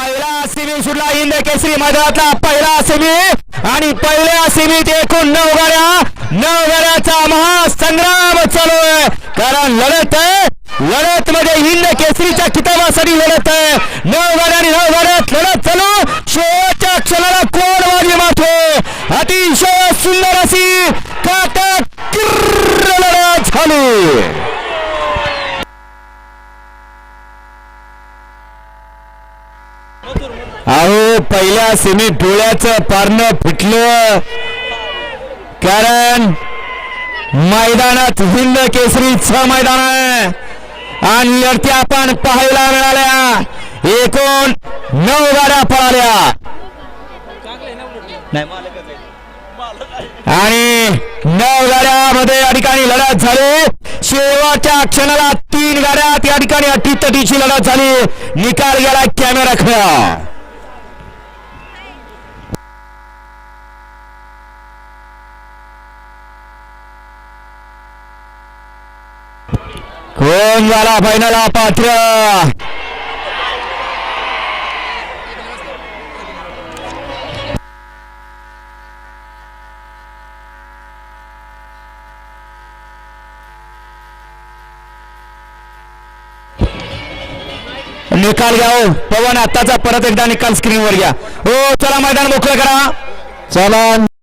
पहिला सिमी सुटला हिंद केसरी मैदानातला पहिला सिमी. आणि पहिल्या सिमीत एकूण नऊ गाड्या. नऊ गाड्याचा महासंग्राम चालू आहे. कारण लढत आहे. लढत मध्ये हिंद केसरीच्या किताबासाठी लढत आहे. नऊ गाड्या आणि नऊ गाड्यात लढत चालू. शेवटच्या क्षणाला कोण वाजली माठे अतिशय सुंदर अशी काटा लढत झाली अहो पहिल्या सेमीत डोळ्याचं पारणं फुटलं. कारण मैदानात हिंद केसरीचं मैदान आहे. आणि लढती आपण पाहायला मिळाल्या. एकूण नऊ गाड्या पळाल्या. आणि नऊ गाड्यामध्ये या ठिकाणी लढत झाली. शेवटच्या क्षणाला तीन गाड्या त्या लढत झाली निकाल गेला कॅमेरा खेळा कोण झाला फायनल पात्र? निकाल घ्या हो. पवन आत्ताचा परत एकदा निकाल स्क्रीनवर घ्या. हो चला मैदान मोकळं करा. चला.